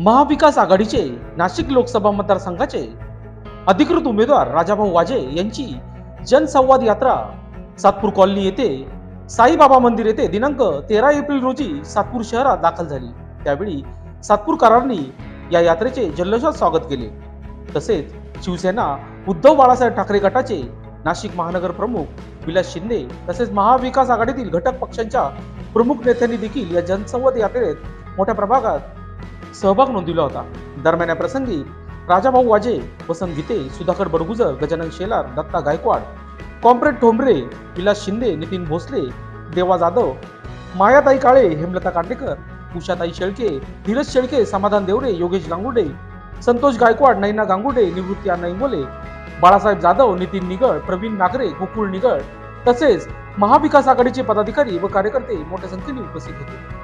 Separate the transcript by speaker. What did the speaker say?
Speaker 1: महाविकास आघाडीचे नाशिक लोकसभा मतदारसंघाचे अधिकृत उमेदवार राजाभाऊ वाजे यांची जनसंवाद यात्रा सातपूर कॉलनी येथे साईबाबा मंदिर येथे दिनांक तेरा एप्रिल रोजी सातपूर शहरात दाखल झाली. त्यावेळी सातपूरकरांनी या यात्रेचे जल्लोषात स्वागत केले. तसेच शिवसेना उद्धव बाळासाहेब ठाकरे गटाचे नाशिक महानगर प्रमुख विलास शिंदे तसेच महाविकास आघाडीतील घटक पक्षांच्या प्रमुख नेत्यांनी देखील या जनसंवाद यात्रेत मोठ्या प्रभागात सहभाग नोंदविला होता. दरम्यान या प्रसंगी राजाभाऊ वाजे वसंत गीते सुधाकर बडगुजर गजानन शेलार दत्ता गायकवाड कॉम्रेड ठोंबरे विलास शिंदे नितीन भोसले देवा जाधव मायाताई काळे हेमलता कांडेकर उषाताई शेळके धीरज शेळके समाधान देवरे योगेश गांगुडे संतोष गायकवाड नैना गांगुडे निवृत्ती अण्णा इंगोले बाळासाहेब जाधव नितीन निगळ प्रवीण नागरे गोकुळ निगळ तसेच महाविकास आघाडीचे पदाधिकारी व कार्यकर्ते मोठ्या संख्येने उपस्थित होते.